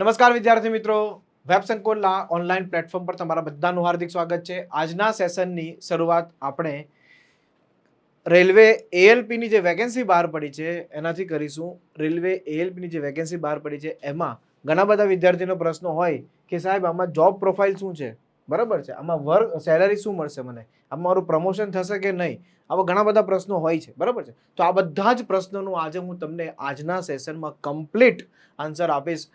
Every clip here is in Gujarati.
નમસ્કાર વિદ્યાર્થી મિત્રો. વેબ સંકુલના ઓનલાઈન પ્લેટફોર્મ પર તમારા બધાનું હાર્દિક સ્વાગત છે. આજના સેશનની શરૂઆત આપણે રેલવે એએલપીની જે વેકેન્સી બહાર પડી છે, એનાથી કરીશું. રેલવે એએલપીની જે વેકેન્સી બહાર પડી છે, એમાં ઘણા બધા વિદ્યાર્થીનો પ્રશ્ન હોય કે સાહેબ, આમાં જોબ પ્રોફાઇલ શું છે? બરાબર છે. આમાં વર્ક સેલરી શું મળશે મને? આમાં મારું પ્રમોશન થશે કે નહીં? આવા ઘણા બધા પ્રશ્નો હોય છે. બરાબર છે? તો આ બધા જ પ્રશ્નોનું આજે હું તમને આજના સેશનમાં કમ્પ્લીટ આન્સર આપીશ.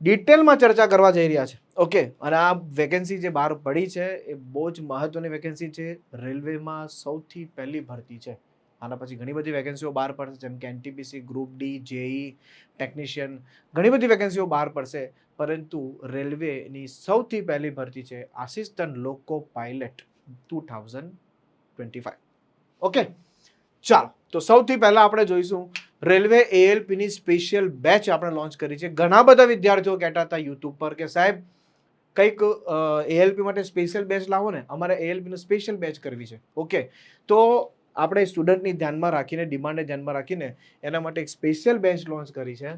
ડિટેલમાં ચર્ચા કરવા જઈ રહ્યા છે. ઓકે અને આ વેકેન્સી જે બહાર પડી છે, એ બહુ જ મહત્વની વેકેન્સી છે. રેલવેમાં સૌથી પહેલી ભરતી છે. આના પછી ઘણી બધી વેકેન્સીઓ બહાર પડશે, જેમ કે NTPC group D JE technician ઘણી બધી વેકેન્સીઓ બહાર પડશે. પરંતુ રેલવેની સૌથી પહેલી ભરતી છે assistant loco pilot two thousand twenty five okay ચાલો, તો સૌથી પહેલાં આપણે જોઈશું. રેલવે એએલપીની સ્પેશિયલ બેચ આપણે લોન્ચ કરી છે. ઘણા બધા વિદ્યાર્થીઓ કહેતા હતા યુટ્યુબ પર કે સાહેબ, કંઈક એએલપી માટે સ્પેશિયલ બેચ લાવો ને. અમારે એએલપીનું સ્પેશિયલ બેચ કરવી છે. ઓકે તો આપણે સ્ટુડન્ટની ધ્યાનમાં રાખીને ડિમાન્ડને ધ્યાનમાં રાખીને, એના માટે એક સ્પેશિયલ બેચ લોન્ચ કરી છે.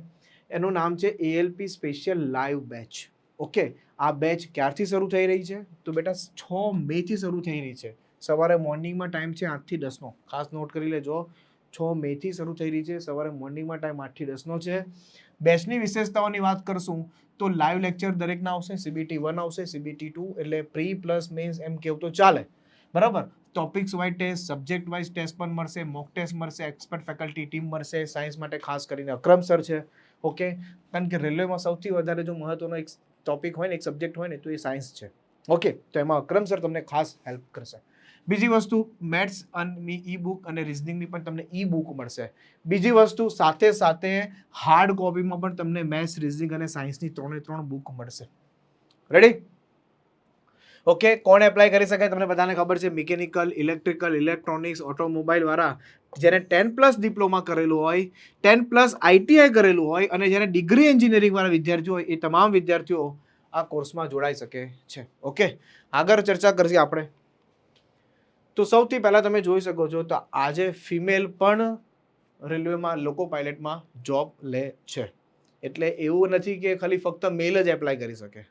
એનું નામ છે ALP special live batch okay આ બેચ ક્યારથી શરૂ થઈ રહી છે? તો બેટા, છ મેથી શરૂ થઈ રહી છે. સવારે મોર્નિંગમાં ટાઈમ છે આઠથી દસનો. ખાસ નોટ કરી લેજો, છ મેથી શરૂ થઈ રહી છે, સવારે મોર્નિંગમાં ટાઈમ આઠથી દસનો છે. બેચની વિશેષતાઓની વાત કરશું તો લાઈવ લેક્ચર દરેકના આવશે સીબીટી વન આવશે સીબીટી ટુ એટલે પ્રી પ્લસ મેન્સ એમ કેવું તો ચાલે. બરાબર? Topics wise test subject wise test પણ મળશે મોક ટેસ્ટ મળશે એક્સપર્ટ ફેકલ્ટી ટીમ મળશે સાયન્સ માટે ખાસ કરીને અક્રમ સર છે. ઓકે? કારણ કે રેલવેમાં સૌથી વધારે જો મહત્વનો એક ટોપિક હોય ને, એક સબ્જેક્ટ હોય ને, તો એ સાયન્સ છે. ઓકે? તો એમાં અક્રમ સર તમને ખાસ હેલ્પ કરશે. બીજી વસ્તુ, મેથ્સ અને ઈ બુક અને રિઝનિંગની પણ તમને ઈ બુક મળશે. બીજી વસ્તુ, સાથે સાથે હાર્ડ કોપીમાં પણ તમને મેથ્સ રિઝનિંગ અને સાયન્સની ત્રણે ત્રણ બુક મળશે. રેડી ઓકે કોણ એપ્લાય કરી શકાય તમને બધાને ખબર છે મિકેનિકલ ઇલેક્ટ્રિકલ ઇલેક્ટ્રોનિક્સ ઓટોમોબાઈલ વાળા. જેને ટેન પ્લસ ડિપ્લોમા કરેલું હોય ટેન પ્લસ આઈટીઆઈ કરેલું હોય અને જેને ડિગ્રી એન્જિનિયરિંગવાળા વિદ્યાર્થીઓ હોય, એ તમામ વિદ્યાર્થીઓ આ કોર્સમાં જોડાઈ શકે છે. ઓકે આગળ ચર્ચા કરશે આપણે. તો સૌથી પહેલાં તમે જોઈ શકો છો તો આજે ફિમેલ પણ રેલવેમાં લોકો પાયલટમાં જોબ લે છે. એટલે એવું નથી કે ખાલી ફક્ત મેલ જ એપ્લાય કરી શકે.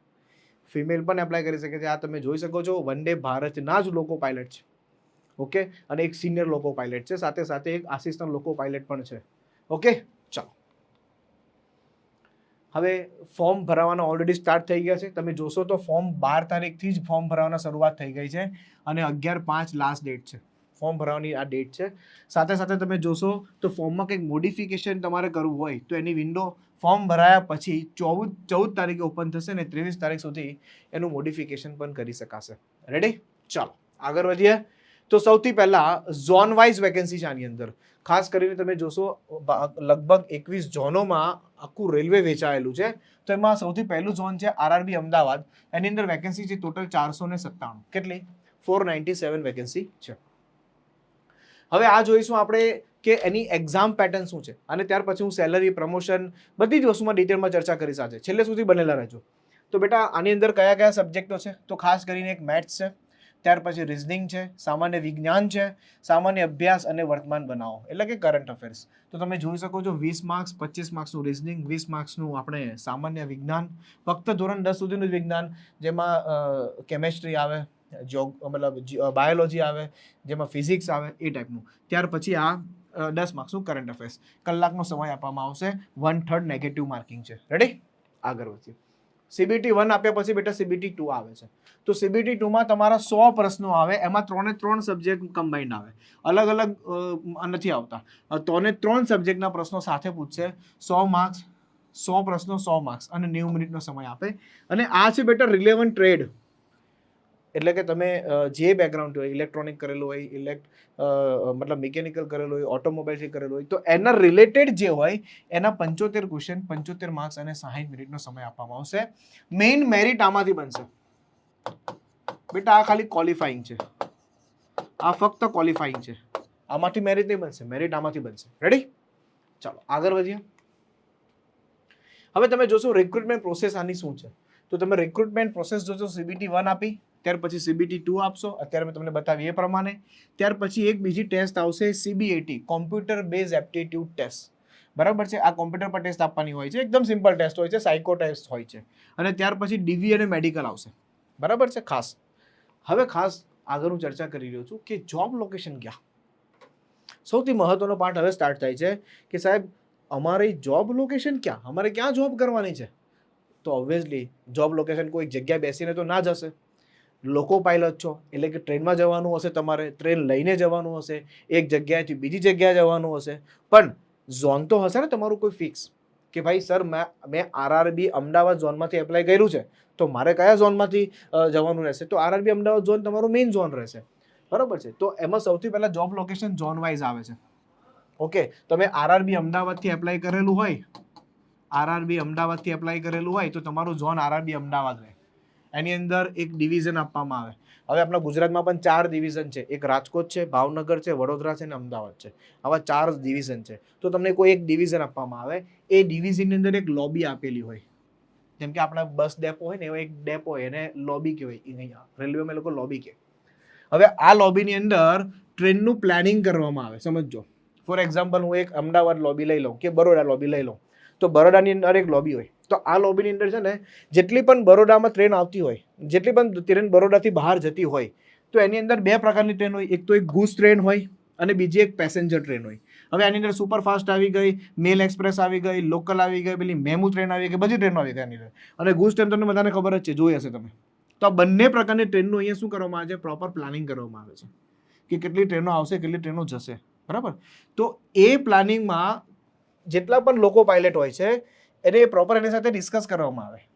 ફિમેલ પણ એપ્લાય કરી શકે છે. આ તમે જોઈ શકો છો વંદે ભારતના જ લોકો પાયલટ છે. ઓકે અને એક સિનિયર લોકો પાયલટ છે. સાથે સાથે એક આસિસ્ટન્ટ લોકો પાયલટ પણ છે. ઓકે ચાલો. હવે ફોર્મ ભરાવાના ઓલરેડી સ્ટાર્ટ થઈ ગયા છે. તમે જોશો તો ફોર્મ બાર તારીખથી જ ફોર્મ ભરવાના શરૂઆત થઈ ગઈ છે અને અગિયાર પાંચ લાસ્ટ ડેટ છે. ફોર્મ ભરવાની આ ડેટ છે. સાથે સાથે તમે જોશો તો ફોર્મમાં કંઈક મોડિફિકેશન તમારે કરવું હોય તો એની વિન્ડો ફોર્મ ભરાયા પછી ચૌદ ચૌદ તારીખે ઓપન થશે ને ત્રેવીસ તારીખ સુધી એનું મોડિફિકેશન પણ કરી શકાશે. રેડી ચાલો, આગળ વધીએ. તો સૌથી પહેલાં ઝોન વાઇઝ વેકેન્સી છે આની અંદર. ખાસ કરીને તમે જોશો લગભગ એકવીસ ઝોનોમાં આખું રેલવે વેચાયેલું છે. તો એમાં સૌથી પહેલું ઝોન છે આરઆરબી અમદાવાદ. એની અંદર વેકેન્સી છે ટોટલ ચારસો ને સત્તાણું. કેટલી? ફોર નાઇન્ટી સેવન વેકેન્સી છે. હવે આ જોઈશું આપણે કે એની એક્ઝામ પેટર્ન શું છે. અને ત્યાર પછી હું સેલરી પ્રમોશન બધી જ વસ્તુમાં ડિટેલમાં ચર્ચા કરીશ આજે. છેલ્લે સુધી બનેલા રહેજો. તો બેટા, આની અંદર કયા કયા સબ્જેક્ટો છે? તો ખાસ કરીને એક મેથ્સ છે. ત્યાર પછી રિઝનિંગ છે, સામાન્ય વિજ્ઞાન છે, સામાન્ય અભ્યાસ અને વર્તમાન બનાવો, એટલે કે કરંટ અફેર્સ તો તમે જોઈ શકો છો વીસ માર્ક્સ પચીસ માર્ક્સનું રિઝનિંગ વીસ માર્ક્સનું આપણે સામાન્ય વિજ્ઞાન, ફક્ત ધોરણ દસ સુધીનું વિજ્ઞાન, જેમાં કેમેસ્ટ્રી આવે જોગ મતલબ બાયોલોજી આવે, જેમાં ફિઝિક્સ આવે, એ ટાઈપનું ત્યાર પછી આ દસ માર્ક્સનું કરંટ અફેર્સ કલાકનો સમય આપવામાં આવશે. વન થર્ડ નેગેટિવ માર્કિંગ છે. રેડી આગળ વધીએ. સીબીટી વન આપ્યા પછી બેટા સીબીટી ટુ આવે છે. તો સીબીટી ટુમાં તમારા સો પ્રશ્નો આવે, એમાં ત્રણે ત્રણ સબ્જેક્ટ કમ્બાઈન્ડ આવે. અલગ અલગ નથી આવતા. ત્રણે ત્રણ સબ્જેક્ટના પ્રશ્નો સાથે પૂછશે. સો માર્ક્સ, સો પ્રશ્નો, સો માર્ક્સ. અને નેવું મિનિટનો સમય આપે. અને આ છે બેટા રિલેવન્ટ ટ્રેડ. એટલે કે તમે જે બેકગ્રાઉન્ડ હોય ઇલેક્ટ્રોનિક કરેલું હોય ઇલેક્ટ મતલબ મિકેનિકલ કરેલું હોય ઓટોમોબાઈલથી કરેલું હોય, તો એના રિલેટેડ જે હોય, એના પંચોતેર ક્વેશ્ચન પંચોતેર માર્ક્સ અને સાહીઠ મિનિટનો સમય આપવામાં આવશે. મેઇન મેરિટ આમાંથી બનશે. બેટા, આ ખાલી ક્વોલિફાઈંગ છે. આ ફક્ત ક્વોલિફાઈંગ છે. આમાંથી મેરિટ નહીં બનશે મેરિટ આમાંથી બનશે. રેડી ચાલો, આગળ વધીએ. હવે તમે જોશો રિક્રુટમેન્ટ પ્રોસેસ આની શું છે? તો તમે રિક્રુટમેન્ટ પ્રોસેસ જોશો સીબીટી વન આપી. ત્યાર પછી સીબીટી ટુ આપશો. અત્યારે મેં તમને બતાવી એ પ્રમાણે. ત્યાર પછી એક બીજી ટેસ્ટ આવશે CBAT computer base aptitude test બરાબર છે? આ કોમ્પ્યુટર પર ટેસ્ટ આપવાની હોય છે. એકદમ સિમ્પલ ટેસ્ટ હોય છે સાયકો ટેસ્ટ હોય છે. અને ત્યાર પછી ડીવી અને મેડિકલ આવશે. બરાબર છે? ખાસ. હવે ખાસ આગળ હું ચર્ચા કરી રહ્યો છું કે જોબ લોકેશન ક્યાં? સૌથી મહત્વનો પાર્ટ હવે સ્ટાર્ટ થાય છે કે સાહેબ, અમારી જોબ લોકેશન ક્યાં? અમારે ક્યાં જોબ કરવાની છે? તો ઓબ્વિયસલી જોબ લોકેશન કોઈ જગ્યાએ બેસીને તો ના જશે. લોકો પાયલટ છો, એટલે કે ટ્રેનમાં જવાનું હશે તમારે, ટ્રેન લઈને જવાનું હશે, એક જગ્યાએથી બીજી જગ્યાએ જવાનું હશે. પણ ઝોન તો હશે ને તમારું કોઈ ફિક્સ કે ભાઈ, સર, મેં મેં આરઆરબી અમદાવાદ ઝોનમાંથી એપ્લાય કર્યું છે, તો મારે કયા ઝોનમાંથી જવાનું રહેશે? તો આરઆરબી અમદાવાદ ઝોન તમારું મેઇન ઝોન રહેશે. બરાબર છે? તો એમાં સૌથી પહેલાં જોબ લોકેશન ઝોન વાઇઝ આવે છે. ઓકે? તમે આરઆરબી અમદાવાદથી એપ્લાય કરેલું હોય આરઆરબી અમદાવાદથી એપ્લાય કરેલું હોય, તો તમારું ઝોન આરઆરબી અમદાવાદ રહે. એની અંદર એક ડિવિઝન આપવામાં આવે. હવે આપણા ગુજરાતમાં પણ ચાર ડિવિઝન છે. એક રાજકોટ છે, ભાવનગર છે, વડોદરા છે અને અમદાવાદ છે. આવા ચાર ડિવિઝન છે. તો તમને કોઈ એક ડિવિઝન આપવામાં આવે. એ ડિવિઝનની અંદર એક લોબી આપેલી હોય. જેમ કે આપણા બસ ડેપો હોય ને, એવો એક ડેપો હોય. એને લોબી કહેવાય અહીંયા. રેલવેમાં લોકો લોબી કહે. હવે આ લોબીની અંદર ટ્રેનનું પ્લાનિંગ કરવામાં આવે. સમજો ફોર એક્ઝામ્પલ હું એક અમદાવાદ લોબી લઈ લઉં કે બરોડા લોબી લઈ લઉં. તો બરોડાની અંદર એક લોબી હોય. તો આ લોબીની અંદર છે ને, જેટલી પણ બરોડામાં ટ્રેન આવતી હોય, જેટલી પણ ટ્રેન બરોડાથી બહાર જતી હોય, તો એની અંદર બે પ્રકારની ટ્રેન હોય. એક તો એક ગુસ ટ્રેન હોય અને બીજી એક પેસેન્જર ટ્રેન હોય. હવે આની અંદર સુપરફાસ્ટ આવી ગઈ મેલ એક્સપ્રેસ આવી ગઈ લોકલ આવી ગઈ, પેલી મેમુ ટ્રેન આવી ગઈ, બધી ટ્રેનો આવી ગઈ આની અંદર. અને ગુસ ટ્રેન તમને બધાને ખબર જ છે, જોઈ હશે તમે. તો આ બંને પ્રકારની ટ્રેનનું અહીંયા શું કરવામાં આવે છે? પ્રોપર પ્લાનિંગ કરવામાં આવે છે. કે કેટલી ટ્રેનો આવશે, કેટલી ટ્રેનો જશે. બરાબર? તો એ પ્લાનિંગમાં જેટલા પણ લોકો પાયલટ હોય છે એને પ્રોપર એની સાથે ડિસ્કસ કરવામાં આવે.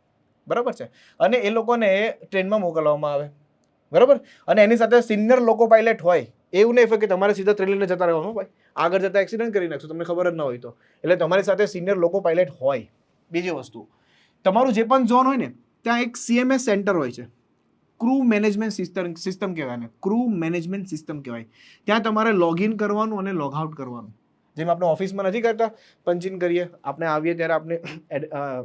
બરાબર છે? અને એ લોકોને ટ્રેનમાં મોકલવામાં આવે. બરાબર? અને એની સાથે સિનિયર લોકો પાયલટ હોય, એવું નહીં કે તમારે સીધા ટ્રેન લઈને જતા રહેવાનું ભાઈ આગળ જતા એક્સિડન્ટ કરી નાખશો, તમને ખબર જ ન હોય તો. એટલે તમારી સાથે સિનિયર લોકો પાયલટ હોય. બીજી વસ્તુ. તમારું જે પણ ઝોન હોય ને, ત્યાં એક સીએમએસ સેન્ટર હોય છે. ક્રૂ મેનેજમેન્ટ સિસ્ટમ સિસ્ટમ કહેવાય ક્રૂ મેનેજમેન્ટ સિસ્ટમ કહેવાય. ત્યાં તમારે લોગિન કરવાનું અને લોગ આઉટ કરવાનું. જેમ આપણે ઓફિસમાં નથી કરતા, પંચિંગ કરીએ, આપણે આવીએ ત્યારે આપણે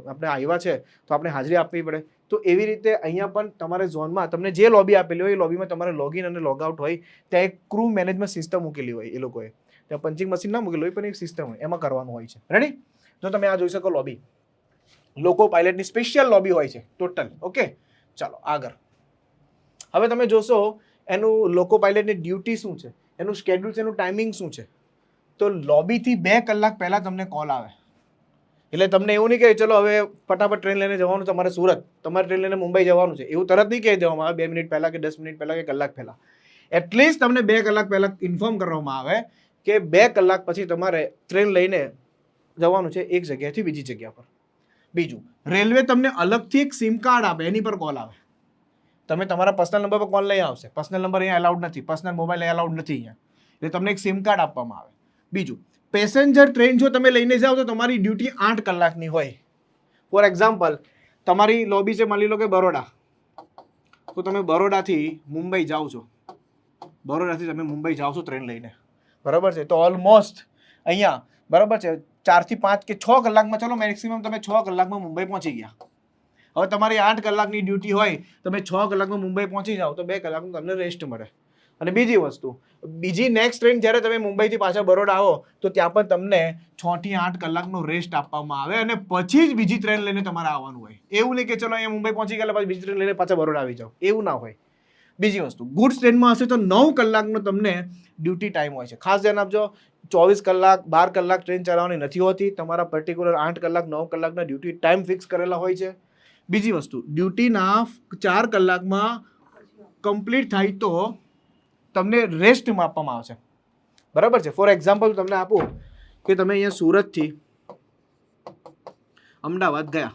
આપણે આવ્યા છે, તો આપણે હાજરી આપવી પડે. તો એવી રીતે અહીંયા પણ તમારે ઝોનમાં, તમને જે લોબી આપેલી હોય એ લોબીમાં તમારે લોગિન અને લોગઆઉટ હોય, ત્યાં એક ક્રૂ મેનેજમેન્ટ સિસ્ટમ મૂકેલી હોય એ લોકોએ. ત્યાં પંચિંગ મશીન ના મૂકેલું હોય, પણ એક સિસ્ટમ હોય, એમાં કરવાનું હોય છે. રેડી જો તમે આ જોઈ શકો લોબી લોકો પાયલટની સ્પેશિયલ લોબી હોય છે ટોટલ ઓકે ચાલો, આગળ. હવે તમે જોશો, એનું લોકો પાયલટની ડ્યુટી શું છે? એનું સ્કેડ્યુલ છે, એનું ટાઈમિંગ શું છે? તો લોબીથી બે કલાક પહેલાં તમને કોલ આવે. એટલે તમને એવું નહીં કે ચલો હવે ફટાફટ ટ્રેન લઈને જવાનું તમારે સુરત. તમારે ટ્રેન લઈને મુંબઈ જવાનું છે. એવું તરત નહીં કહી દેવામાં આવે, બે મિનિટ પહેલાં કે દસ મિનિટ પહેલાં કે કલાક પહેલાં. એટલીસ્ટ તમને બે કલાક પહેલાં ઇન્ફોર્મ કરવામાં આવે કે બે કલાક પછી તમારે ટ્રેન લઈને જવાનું છે એક જગ્યાએથી બીજી જગ્યા પર. બીજું, રેલવે તમને અલગથી એક સિમ કાર્ડ આપે, એની પર કોલ આવે. તમે તમારા પર્સનલ નંબર પર કોલ લઈ આવશે. પર્સનલ નંબર અહીંયા અલાઉડ નથી. પર્સનલ મોબાઈલ અલાઉડ નથી અહીંયા. એટલે તમને એક સિમ કાર્ડ આપવામાં આવે. બીજું પેસેન્જર ટ્રેન જો તમે લઈને જાઓ તો તમારી ડ્યુટી આઠ કલાકની હોય. ફોર એક્ઝામ્પલ તમારી લોબી છે, માની લો કે બરોડા. તો તમે બરોડાથી મુંબઈ જાઓ છો. બરોડાથી તમે મુંબઈ જાઓ છો ટ્રેન લઈને. બરાબર છે? તો ઓલમોસ્ટ અહીંયા, બરાબર છે? ચારથી પાંચ કે છ કલાકમાં ચલો મેક્સિમમ તમે છ કલાકમાં મુંબઈ પહોંચી ગયા. હવે તમારી આઠ કલાકની ડ્યુટી હોય, તમે છ કલાકમાં મુંબઈ પહોંચી જાઓ, તો બે કલાકનું તમને રેસ્ટ મળે. અને બીજી વસ્તુ, બીજી નેક્સ્ટ ટ્રેન જ્યારે તમે મુંબઈથી પાછા બરોડા આવો, તો ત્યાં પણ તમને છ થી આઠ કલાકનો રેસ્ટ આપવામાં આવે અને પછી જ બીજી ટ્રેન લઈને તમારે આવવાનું હોય. એવું નહીં કે ચલો અહીંયા મુંબઈ પહોંચી ગયા પછી બીજી ટ્રેન લઈને પાછા બરોડા આવી જાઓ. એવું ના હોય. બીજી વસ્તુ ગુડ્સ ટ્રેનમાં હશે તો નવ કલાકનો તમને ડ્યુટી ટાઈમ હોય છે. ખાસ ધ્યાન આપજો, ચોવીસ કલાક, બાર કલાક ટ્રેન ચલાવવાની નથી હોતી. તમારા પર્ટિક્યુલર આઠ કલાક, નવ કલાકના ડ્યુટી ટાઈમ ફિક્સ કરેલા હોય છે. બીજી વસ્તુ ડ્યુટીના ચાર કલાકમાં કમ્પ્લીટ થાય તો તમને રેસ્ટ આપવામાં આવશે. બરાબર છે? ફોર એક્ઝામ્પલ તમને આપું કે તમે અહીંયા સુરતથી અમદાવાદ ગયા.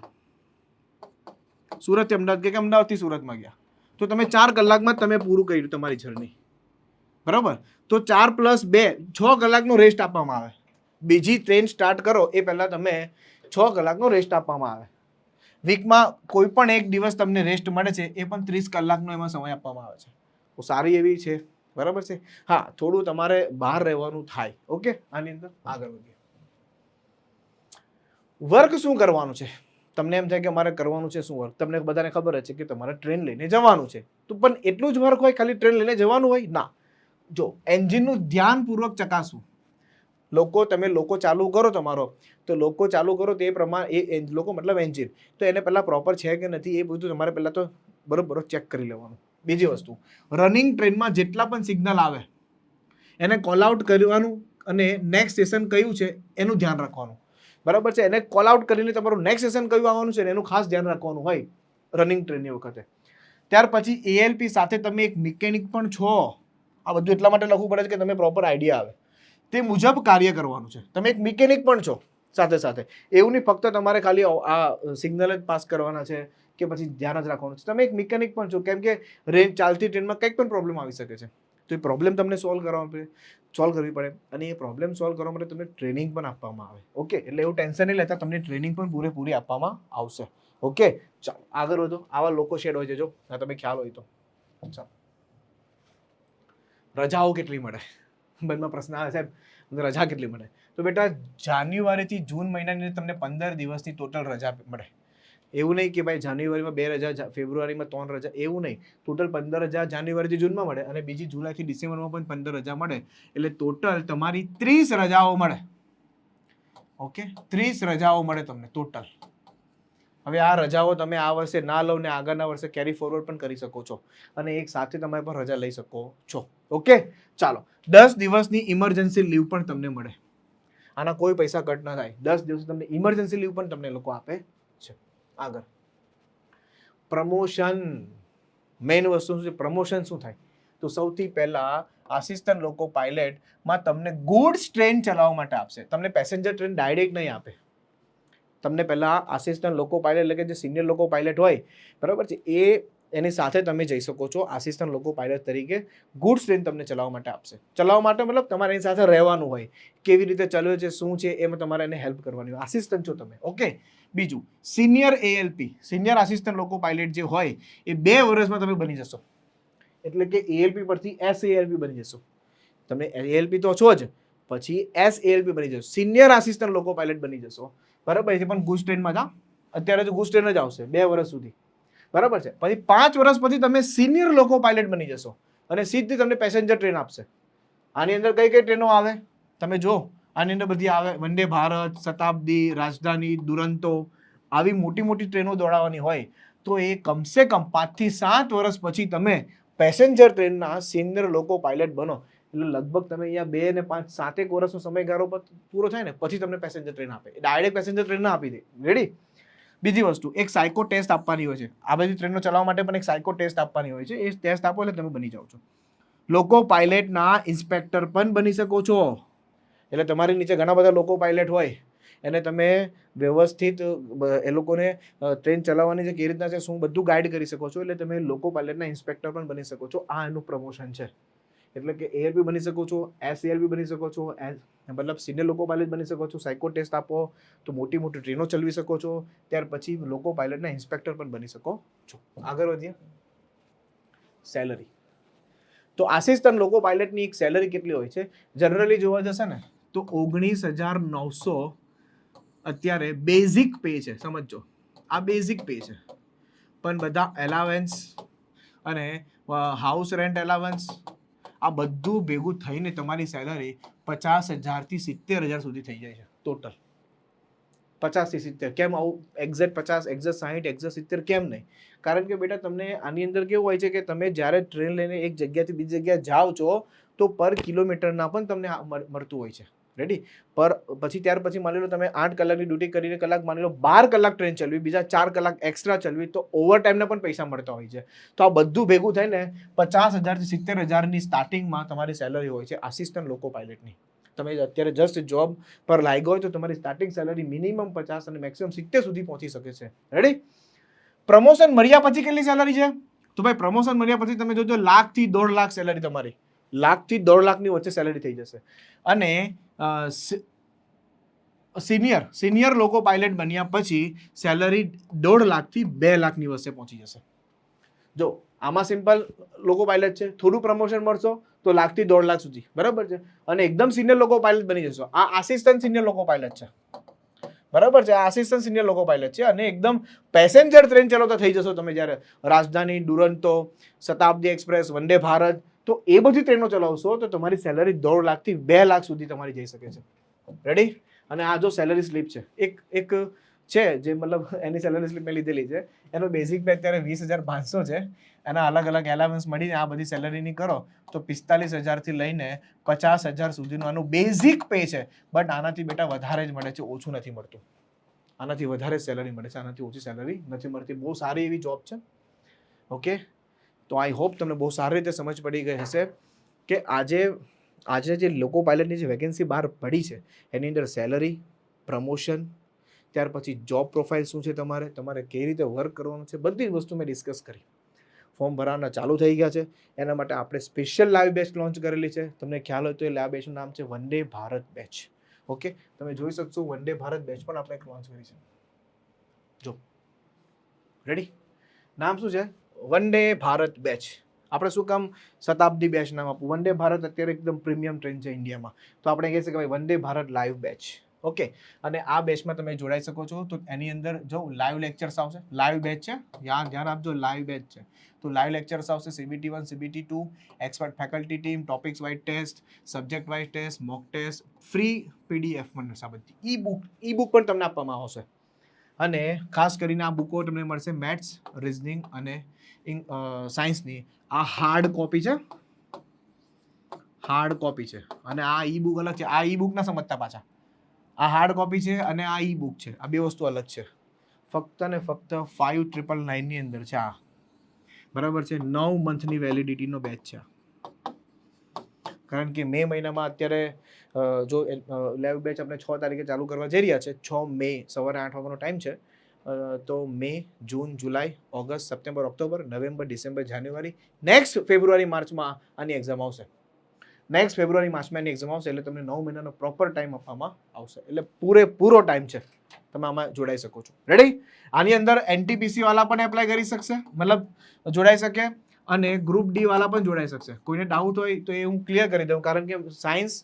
સુરતથી અમદાવાદ ગયા કે અમદાવાદથી સુરતમાં ગયા? તો તમે ચાર કલાકમાં તમે પૂરું કર્યું તમારી જર્ની બરાબર? તો ચાર પ્લસ બે, છ કલાકનો રેસ્ટ આપવામાં આવે. બીજી ટ્રેન સ્ટાર્ટ કરો, એ પહેલાં તમે છ કલાકનો રેસ્ટ આપવામાં આવે. વીકમાં કોઈ પણ એક દિવસ તમને રેસ્ટ મળે છે, એ પણ ત્રીસ કલાકનો એમાં સમય આપવામાં આવે છે. તો સારી એવી છે. બરાબર છે? હા, થોડું તમારે બહાર રહેવાનું થાય, ઓકે? આની અંદર આગળ વધીએ. વર્ક શું કરવાનું છે? તમને એમ થાય કે મારે કરવાનું છે શું વર્ક? તમને બધાને ખબર છે કે તમારે ટ્રેન લઈને જવાનું છે. તો પણ એટલું જ વર્ક હોય, ખાલી ટ્રેન લઈને જવાનું હોય? ના. જો, એન્જિનનું ધ્યાનપૂર્વક ચકાસવું લોકો, તમે લોકો ચાલુ કરો તમારો. તો લોકો ચાલુ કરો તે પ્રમાણે, એ લોકો મતલબ એન્જિન. તો એને પહેલાં પ્રોપર છે કે નથી એ બધું તમારે પહેલાં તો બરોબર ચેક કરી લેવાનું. બીજી વસ્તુ. રનિંગ ટ્રેનમાં જેટલા પણ સિગ્નલ આવે, એને કોલ આઉટ કરવાનું અને નેક્સ્ટ સેશન કયું છે એનું ધ્યાન રાખવાનું. બરાબર છે? એને કોલ આઉટ કરીને તમારું નેક્સ્ટ સેશન કયું આવવાનું છે એનું ખાસ ધ્યાન રાખવાનું હોય રનિંગ ટ્રેનની વખતે. ત્યાર પછી એએલપી સાથે તમે એક મિકેનિક પણ છો. આ બધું એટલા માટે લખવું પડે છે કે તમે પ્રોપર આઈડિયા આવે. તે મુજબ કાર્ય કરવાનું છે. તમે એક મિકેનિક પણ છો સાથે સાથે. એવું નહીં, ફક્ત તમારે ખાલી આ સિગ્નલ જ પાસ કરવાના છે. કે પછી ધ્યાન જ રાખવાનું છે. તમે એક મિકેનિક પણ છો, કેમ કે રેન ચાલતી ટ્રેનમાં કંઈક પણ પ્રોબ્લેમ આવી શકે છે. તો એ પ્રોબ્લેમ તમને સોલ્વ કરવા પડે સોલ્વ કરવી પડે અને એ પ્રોબ્લેમ સોલ્વ કરવા માટે તમને ટ્રેનિંગ પણ આપવામાં આવે. ઓકે એટલે એવું ટેન્શન નહીં લેતા, તમને ટ્રેનિંગ પણ પૂરેપૂરી આપવામાં આવશે. ઓકે ચાલો, આગળ વધો. આવા લોકો શેડ હોય છે, જો. આ તમે ખ્યાલ હોય તો. ચાલો. રજાઓ કેટલી મળે? બનમાં પ્રશ્ન આવે સાહેબ. રજા કેટલી મળે? તો બેટા, જાન્યુઆરીથી જૂન મહિનાની તમને પંદર દિવસની ટોટલ રજા મળે. એવું નહીં કે ભાઈ જાન્યુઆરીમાં બે રજા ફેબ્રુઆરીમાં ત્રણ રજા, એવું નહીં. ટોટલ પંદર હજાર જાન્યુઆરીથી જૂનમાં મળે અને બીજી જુલાઈથી ડિસેમ્બરમાં પણ પંદર રજા મળે. એટલે ટોટલ તમારી ત્રીસ રજાઓ મળે. ઓકે ત્રીસ રજાઓ મળે તમને ટોટલ હવે આ રજાઓ તમે આ વર્ષે ના લો ને આગળના વર્ષે કેરી ફોરવર્ડ પણ કરી શકો છો. અને એક સાથે તમે પણ રજા લઈ શકો છો. ઓકે ચાલો. દસ દિવસની ઇમરજન્સી લીવ પણ તમને મળે. આના કોઈ પૈસા કટ ના થાય. દસ દિવસ તમને ઇમરજન્સી લીવ પણ તમને લોકો આપે. આગળ. પ્રમોશન મેઇન વસ્તુ શું છે? પ્રમોશન શું થાય? તો સૌથી પહેલા આસિસ્ટન્ટ લોકો પાયલટમાં તમને ગુડ્સ ટ્રેન ચલાવવા માટે આપશે. તમને પેસેન્જર ટ્રેન ડાયરેક્ટ નહીં આપે. તમને પહેલાં આસિસ્ટન્ટ લોકો પાયલટ એટલે કે જે સિનિયર લોકો પાયલટ હોય, બરાબર છે, એ એની સાથે તમે જઈ શકો છો આસિસ્ટન્ટ લોકો પાયલટ તરીકે ગુડ્સ ટ્રેન તમને ચલાવવા માટે આપશે. ચલાવવા માટે મતલબ તમારે એની સાથે રહેવાનું હોય. કેવી રીતે ચલાવે છે, શું છે, એમાં તમારે એને હેલ્પ કરવાની હોય. આસિસ્ટન્ટ છો તમે ઓકે બીજું senior ALP senior assistant loco pilot જે હોય, એ બે વર્ષમાં તમે બની જશો. એટલે કે એએલપી પરથી એસ એએલપી બની જશો. તમે એએલપી તો છો જ, પછી એસ એએલપી બની જશો. સિનિયર આસિસ્ટન્ટ લોકો પાયલટ બની જશો. બરાબર છે પણ ગુજ ટ્રેનમાં જા અત્યારે તો ગુજ ટ્રેન જ આવશે, બે વર્ષ સુધી. બરાબર છે? પછી પાંચ વર્ષ પછી તમે સિનિયર લોકો પાયલટ બની જશો. અને સીધી તમને પેસેન્જર ટ્રેન આપશે. આની અંદર કઈ કઈ ટ્રેનો આવે? તમે જો આની અંદર બધી આવે, વંદે ભારત, શતાબ્દી, રાજધાની, દુરંતો, આવી મોટી મોટી ટ્રેનો દોડાવવાની હોય, તો એ કમસે કમ પાંચથી સાત વર્ષ પછી તમે પેસેન્જર ટ્રેનના સિનિયર લોકો પાયલટ બનો. એટલે લગભગ તમે અહીંયા બે ને પાંચ સાતેક વર્ષનો સમયગાળો પર થાય ને, પછી તમને પેસેન્જર ટ્રેન આપે. ડાયરેક્ટ પેસેન્જર ટ્રેન આપી દે. રેડી બીજી વસ્તુ, એક સાયકો ટેસ્ટ આપવાની હોય છે. આ બધી ટ્રેનો ચલાવવા માટે પણ એક સાયકો ટેસ્ટ આપવાની હોય છે. એ ટેસ્ટ આપો એટલે તમે બની જાઓ છો. લોકો પાયલટના ઇન્સ્પેક્ટર પણ બની શકો છો. એટલે તમારી નીચે ઘણા બધા લોકો પાયલટ હોય, એને તમે વ્યવસ્થિત એ લોકોને ટ્રેન ચલાવવાની જે કેવી રીતના છે, શું બધું ગાઈડ કરી શકો છો, એટલે તમે લોકો પાયલટના ઇન્સ્પેક્ટર પણ બની શકો છો. આ એનું પ્રમોશન છે. એટલે કે એઆરબી બની શકો છો એસએઆરબી બની શકો છો એસ મતલબ સિનિયર લોકો પાયલટ બની શકો છો સાયકો ટેસ્ટ આપો, તો મોટી મોટી ટ્રેનો ચલાવી શકો છો, ત્યાર પછી લોકો પાયલટના ઇન્સ્પેક્ટર પણ બની શકો છો. આગળ વધીએ. સેલરી તો આસિસ્ટન્ટ લોકો પાયલટની એક સેલરી કેટલી હોય છે? જનરલી જોવા જશે ને તો ઓગણીસ હજાર નવસો અત્યારે બેઝિક પે છે સમજો આ બેઝિક પે છે. પણ બધા એલાવન્સ અને હાઉસ રેન્ટ એલાવન્સ આ બધું ભેગું થઈને તમારી સેલરી પચાસ હજારથી સિત્તેર હજાર સુધી થઈ જાય છે ટોટલ પચાસથી સિત્તેર. કેમ આવું એક્ઝેક્ટ પચાસ એક્ઝેક્ટ સાહીઠ એક્ઝેક્ટ સિત્તેર કેમ નહીં? કારણ કે બેટા તમને આની અંદર કેવું હોય છે કે તમે જ્યારે ટ્રેન લઈને એક જગ્યાથી બીજી જગ્યાએ જાઓ છો, તો પર કિલોમીટરના પણ તમને મળતું હોય છે. રેડી પર પછી ત્યાર પછી માની લો તમે આઠ કલાકની ડ્યુટી કરીને કલાક માની લો બાર કલાક ટ્રેન ચલાવી, બીજા ચાર કલાક એક્સ્ટ્રા ચલાવી, તો ઓવર ટાઈમના પણ પૈસા મળતા હોય છે. તો આ બધું ભેગું થઈને પચાસ હજારથી સિત્તેર હજારની સ્ટાર્ટિંગમાં તમારી સેલરી હોય છે આસિસ્ટન્ટ લોકો પાયલટની તમે અત્યારે જસ્ટ જોબ પર લાગ્યો હોય તો તમારી સ્ટાર્ટિંગ સેલરી મિનિમમ પચાસ અને મેક્સિમમ સિત્તેર સુધી પહોંચી શકે છે. રેડી પ્રમોશન મળ્યા પછી કેટલી સેલરી છે? તો ભાઈ પ્રમોશન મળ્યા પછી તમે જોજો લાખથી દોઢ લાખ સેલરી તમારી. લાખથી દોઢ લાખની વચ્ચે સેલરી થઈ જશે. અને સિનિયર સિનિયર લોકો પાયલટ બન્યા પછી સેલરી દોઢ લાખથી બે લાખની વચ્ચે પહોંચી જશે. જો, આમાં સિમ્પલ લોકો પાયલટ છે, થોડું પ્રમોશન મળશો તો લાખથી દોઢ લાખ સુધી, બરાબર છે? અને એકદમ સિનિયર લોકો પાયલટ બની જશો. આ આસિસ્ટન્ટ સિનિયર લોકો પાયલટ છે. બરાબર છે? આ આસિસ્ટન્ટ સિનિયર લોકો પાયલટ છે અને એકદમ પેસેન્જર ટ્રેન ચલાવતા થઈ જશો તમે જ્યારે. રાજધાની, દુરંતો, શતાબ્દી એક્સપ્રેસ, વંદે ભારત તો એ બધી ટ્રેનો ચલાવશો તો તમારી સેલરી દોઢ લાખથી બે લાખ સુધી તમારી જઈ શકે છે. રેડી અને આ જો સેલરી સ્લીપ છે, એક એક છે જે મતલબ એની સેલરી સ્લીપ મેં લીધેલી છે. એનો બેઝિક પે અત્યારે વીસ હજાર પાંચસો છે. એના અલગ અલગ એલાવન્સ મળીને આ બધી સેલરીની કરો તો પિસ્તાલીસ હજારથી લઈને પચાસ હજાર સુધીનું આનું બેઝિક પે છે. બટ આનાથી બેટા વધારે જ મળે છે, ઓછું નથી મળતું. આનાથી વધારે સેલરી મળે છે, આનાથી ઓછી સેલરી નથી મળતી. બહુ સારી એવી જોબ છે. ઓકે તો આઈ હોપ તમને બહુ સારી રીતે સમજ પડી ગઈ હશે કે આજે આજે જે લોકો પાયલટની જે વેકેન્સી બહાર પડી છે, એની અંદર સેલરી પ્રમોશન ત્યાર પછી જોબ પ્રોફાઇલ શું છે તમારે તમારે કેવી રીતે વર્ક કરવાનું છે, બધી જ વસ્તુ મેં ડિસ્કસ કરી. ફોર્મ ભરવાના ચાલુ થઈ ગયા છે, એના માટે આપણે સ્પેશિયલ લાઈવ બેચ લોન્ચ કરેલી છે, તમને ખ્યાલ હોય તો એ લાઈવ બેચનું નામ છે one day Bharat batch okay તમે જોઈ શકશો વન ડે ભારત બેચ પણ આપણે લોન્ચ કરી છે. જો. રેડી નામ શું છે? વન ડે ભારત બેચ આપણે શું કામ શતાબ્દી બેચ નામ આપવું? વન ડે ભારત અત્યારે એકદમ પ્રીમિયમ ટ્રેન છે ઇન્ડિયામાં. તો આપણે કહીએ છીએ કે ભાઈ one day Bharat live batch okay અને આ બેચમાં તમે જોડાઈ શકો છો. તો એની અંદર જો લાઈવ લેક્ચર્સ આવશે. લાઈવ બેચ છે. યાર ધ્યાન આપજો લાઈવ બેચ છે. તો લાઈવ લેક્ચર્સ આવશે CBT one CBT two expert faculty team topics wise test subject wise test mock test free PDF પણ આ ઈ બુક ઈ બુક પણ તમને આપવામાં આવશે. અને ખાસ કરીને આ બુકો તમને મળશે મેથ્સ, રિઝનિંગ અને સાયન્સની. આ હાર્ડ કોપી છે. હાર્ડ કોપી છે. અને આ ઈ બુક અલગ છે. આ ઈ બુક ના સમજતા પાછા. આ હાર્ડ કોપી છે અને આ ઈ બુક છે. આ બે વસ્તુ અલગ છે. ફક્ત ને ફક્ત ફાઇવ ટ્રિપલ નાઇનની અંદર છે આ. બરાબર છે? નવ મંથની વેલિડિટીનો બેચ છે. કારણ કે મે મહિનામાં અત્યારે જો લાઈવ બેચ આપણે છ તારીખે ચાલુ કરવા જઈ રહ્યા છે, છ મે સવારે આઠ વાગ્યાનો ટાઈમ છે તો May, June, July, August, September, October, November, December, January next February માર્ચમાં આની એક્ઝામ આવશે. નેક્સ્ટ ફેબ્રુઆરી માર્ચમાં એની એક્ઝામ આવશે એટલે તમને નવ મહિનાનો પ્રોપર ટાઈમ આપવામાં આવશે. એટલે પૂરેપૂરો ટાઈમ છે. તમે આમાં જોડાઈ શકો છો. રેડી આની અંદર એનટીપીસી વાળા પણ એપ્લાય કરી શકશે. મતલબ જોડાઈ શકે. અને ગ્રુપ ડી વાળા પણ જોડાઈ શકશે. કોઈને ડાઉટ હોય તો એ હું ક્લિયર કરી દઉં, કારણ કે સાયન્સ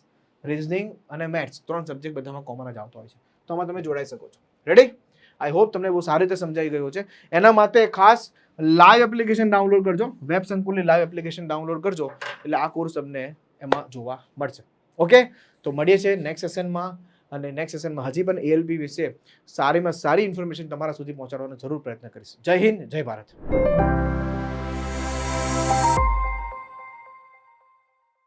રિઝનિંગ અને મેથ્સ ત્રણ સબ્જેક્ટ બધામાં કોમન જ આવતો હોય છે. તો આમાં તમે જોડાઈ શકો છો. રેડી આઈ હોપ તમને બહુ સારી રીતે સમજાઈ ગયું છે. એના માટે ખાસ લાઈવ એપ્લિકેશન ડાઉનલોડ કરજો. વેબ સંકુલની લાઈવ એપ્લિકેશન ડાઉનલોડ કરજો. એટલે આ કોર્સ તમને એમાં જોવા મળશે. ઓકે તો મળીએ છીએ નેક્સ્ટ સેશનમાં અને નેક્સ્ટ સેશનમાં હજી પણ એએલપી વિશે સારીમાં સારી ઇન્ફોર્મેશન તમારા સુધી પહોંચાડવાનો જરૂર પ્રયત્ન કરીશ. જય હિન્દ, જય ભારત.